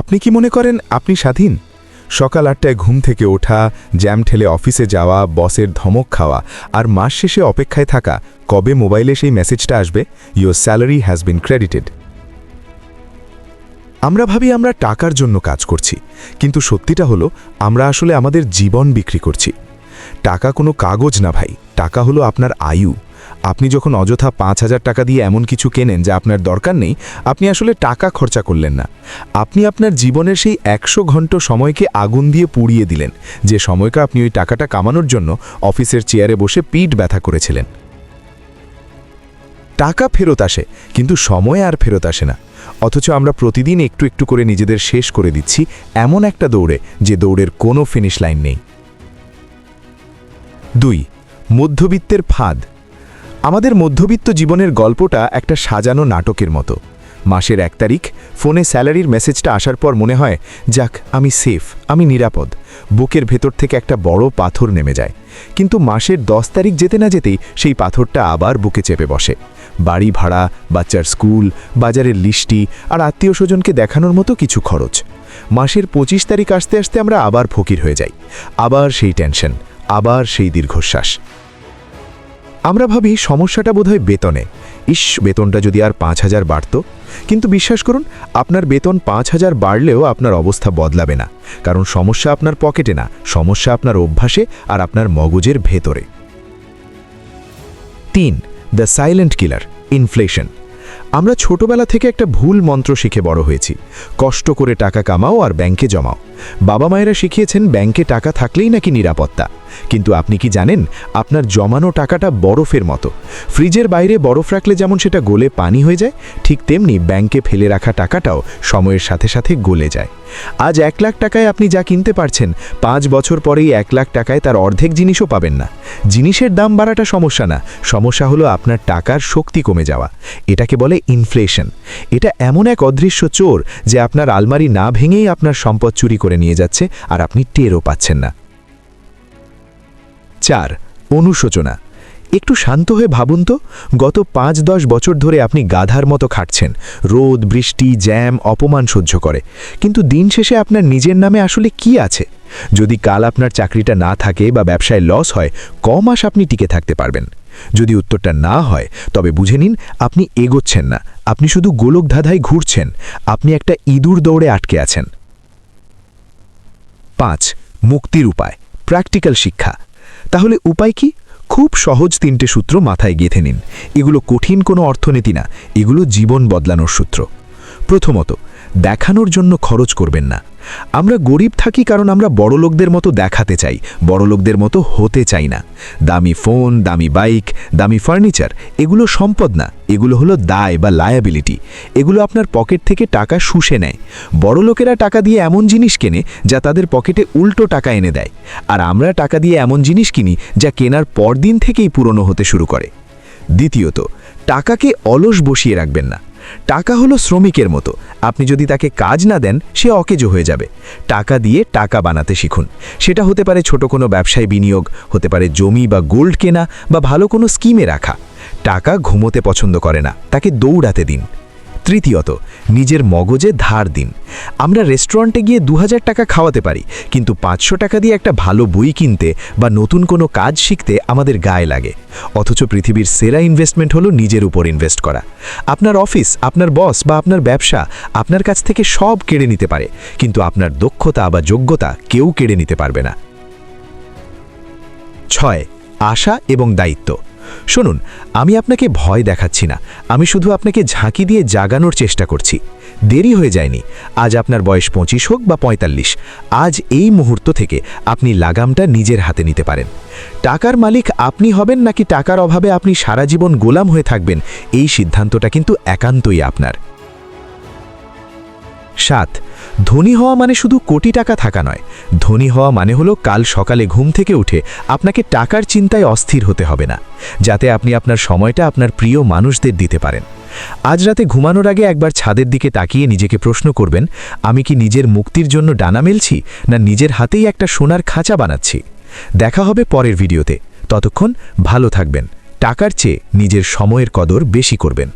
আপনি কি মনে করেন আপনি স্বাধীন? সকাল আটটায় ঘুম থেকে ওঠা, জ্যাম ঠেলে অফিসে যাওয়া, বসের ধমক খাওয়া আর মাস শেষে অপেক্ষায় থাকা, কবে মোবাইলে সেই মেসেজটা আসবে? Your salary has been credited আমরা ভাবি আমরা টাকার জন্য কাজ করছি, কিন্তু সত্যিটা হলো আমরা আসলে আমাদের জীবন বিক্রি করছি। টাকা কোনো কাগজ না ভাই, টাকা হলো আপনার আয়ু। আপনি যখন অযথা পাঁচ হাজার টাকা দিয়ে এমন কিছু কেনেন যা আপনার দরকার নেই, আপনি আসলে টাকা খরচা করলেন না। আপনি আপনার জীবনের সেই একশো ঘণ্টা সময়কে আগুন দিয়ে পুড়িয়ে দিলেন, যে সময়কে আপনি ওই টাকাটা কামানোর জন্য অফিসের চেয়ারে বসে পিঠ ব্যথা করেছিলেন। টাকা ফেরত আসে, কিন্তু সময় আর ফেরত আসে না। অথচ আমরা প্রতিদিন একটু একটু করে নিজেদের শেষ করে দিচ্ছি এমন একটা দৌড়ে, যে দৌড়ের কোনো ফিনিশ লাইন নেই। দুই, মধ্যবিত্তের ফাঁদ। আমাদের মধ্যবিত্ত জীবনের গল্পটা একটা সাজানো নাটকের মতো। মাসের এক তারিখ, ফোনে স্যালারির মেসেজটা আসার পর মনে হয়, যাক, আমি সেফ, আমি নিরাপদ। বুকের ভেতর থেকে একটা বড় পাথর নেমে যায়। কিন্তু মাসের দশ তারিখ যেতে না যেতেই সেই পাথরটা আবার বুকে চেপে বসে। বাড়ি ভাড়া, বাচ্চার স্কুল, বাজারের লিস্টি আর আত্মীয় স্বজনকে দেখানোর মতো কিছু খরচ। মাসের পঁচিশ তারিখ আসতে আসতে আমরা আবার ফকির হয়ে যাই। আবার সেই টেনশন, আবার সেই দীর্ঘশ্বাস। আমরা ভাবি সমস্যাটা বোধহয় বেতনে। ইস, বেতনটা যদি আর পাঁচ হাজার বাড়ত। কিন্তু বিশ্বাস করুন, আপনার বেতন পাঁচ হাজার বাড়লেও আপনার অবস্থা বদলাবে না। কারণ সমস্যা আপনার পকেটে না, সমস্যা আপনার অভ্যাসে আর আপনার মগজের ভেতরে। তিন, দ্য সাইলেন্ট কিলার, ইনফ্লেশন। আমরা ছোটবেলা থেকে একটা ভুল মন্ত্র শিখে বড় হয়েছি। কষ্ট করে টাকা কামাও আর ব্যাংকে জমাও। বাবা মায়েরা শিখিয়েছেন, ব্যাংকে টাকা থাকলেই নাকি নিরাপত্তা। কিন্তু আপনি কি জানেন, আপনার জমানো টাকাটা বরফের মতো। ফ্রিজের বাইরে বরফ রাখলে যেমন সেটা গলে পানি হয়ে যায়, ঠিক তেমনি ব্যাংকে ফেলে রাখা টাকাটাও সময়ের সাথে সাথে গলে যায়। আজ এক লাখ টাকায় আপনি যা কিনতে পারছেন, পাঁচ বছর পরেই এক লাখ টাকায় তার অর্ধেক জিনিসও পাবেন না। জিনিসের দাম বাড়াটা সমস্যা না, সমস্যা হলো আপনার টাকার শক্তি কমে যাওয়া। এটাকে বলে ইনফ্লেশন এটা এমন এক অদৃশ্য চোর যে আপনার আলমারি না ভেঙেই আপনার সম্পদ চুরি করে নিয়ে যাচ্ছে আর আপনি টেরও পাচ্ছেন না। চার, অনুশোচনা। একটু শান্ত হয়ে ভাবুন তো, গত পাঁচ দশ বছর ধরে আপনি গাধার মতো খাটছেন, রোদ, বৃষ্টি, জ্যাম, অপমান সহ্য করে। কিন্তু দিন শেষে আপনার নিজের নামে আসলে কি আছে? যদি কাল আপনার চাকরিটা না থাকে বা ব্যবসায় লস হয়, ক মাস আপনি টিকে থাকতে পারবেন? যদি উত্তরটা না হয়, তবে বুঝে নিন আপনি এগোচ্ছেন না। আপনি শুধু গোলক ধাঁধায় ঘুরছেন। আপনি একটা ইঁদুর দৌড়ে আটকে আছেন। পাঁচ, মুক্তির উপায়, প্র্যাকটিক্যাল শিক্ষা। তাহলে উপায় কি? খুব সহজ তিনটে সূত্র মাথায় গেঁথে নিন। এগুলো কঠিন কোনো অর্থনীতি না। এগুলো জীবন বদলানোর সূত্র। প্রথমত, দেখানোর জন্য খরচ করবেন না। আমরা গরিব থাকি কারণ আমরা বড়লোকদের মতো দেখাতে চাই, বড়লোকদের মতো হতে চাই না। দামি ফোন, দামি বাইক, দামি ফার্নিচার, এগুলো সম্পদ না। এগুলো হলো দায় বা লায়াবিলিটি এগুলো আপনার পকেট থেকে টাকা শুষে নেয়। বড়লোকেরা টাকা দিয়ে এমন জিনিস কেনে যা তাদের পকেটে উল্টো টাকা এনে দেয়। আর আমরা টাকা দিয়ে এমন জিনিস কিনি যা কেনার পরদিন থেকেই পুরনো হতে শুরু করে। দ্বিতীয়ত, টাকাকে অলস বসিয়ে রাখবেন না। টাকা হলো শ্রমিকের মতো। আপনি যদি তাকে কাজ না দেন, সে অকেজো হয়ে যাবে। টাকা দিয়ে টাকা বানাতে শিখুন। সেটা হতে পারে ছোট কোনো ব্যবসায় বিনিয়োগ, হতে পারে জমি বা গোল্ড কেনা বা ভালো কোনো স্কিমে রাখা। টাকা ঘুমোতে পছন্দ করে না, তাকে দৌড়াতে দিন। তৃতীয়ত, নিজের মগজে ধার দিন। আমরা রেস্টুরেন্টে গিয়ে দু হাজার টাকা খাওয়াতে পারি, কিন্তু পাঁচশো টাকা দিয়ে একটা ভালো বই কিনতে বা নতুন কোনো কাজ শিখতে আমাদের গায়ে লাগে। অথচ পৃথিবীর সেরা ইনভেস্টমেন্ট হলো নিজের উপর ইনভেস্ট করা। আপনার অফিস আপনার বস বা আপনার ব্যবসা আপনার কাছ থেকে সব কেড়ে নিতে পারে, কিন্তু আপনার দক্ষতা বা যোগ্যতা কেউ কেড়ে নিতে পারবে না। ছয়, আশা এবং দায়িত্ব। শুনুন, আমি আপনাকে ভয় দেখাচ্ছি না। আমি শুধু আপনাকে ঝাঁকি দিয়ে জাগানোর চেষ্টা করছি। দেরি হয়ে যায়নি। আজ আপনার বয়স পঁচিশ হোক বা পঁয়তাল্লিশ। আজ এই মুহূর্ত থেকে আপনি লাগামটা নিজের হাতে নিতে পারেন। টাকার মালিক আপনি হবেন নাকি টাকার অভাবে আপনি সারা জীবন গোলাম হয়ে থাকবেন, এই সিদ্ধান্তটা কিন্তু একান্তই আপনার। সাত। ধনী হওয়া মানে শুধু কোটি টাকা থাকা নয়। ধনী হওয়া মানে হলো কাল সকালে ঘুম থেকে উঠে আপনাকে টাকার চিন্তায় অস্থির হতে হবে না, যাতে আপনি আপনার সময়টা আপনার প্রিয় মানুষদের দিতে পারেন। আজ রাতে ঘুমানোর আগে একবার ছাদের দিকে তাকিয়ে নিজেকে প্রশ্ন করবেন, আমি কি নিজের মুক্তির জন্য ডানা মেলছি না নিজের হাতেই একটা সোনার খাঁচা বানাচ্ছি? দেখা হবে পরের ভিডিওতে। ততক্ষণ ভালো থাকবেন। টাকার চেয়ে নিজের সময়ের কদর বেশি করবেন।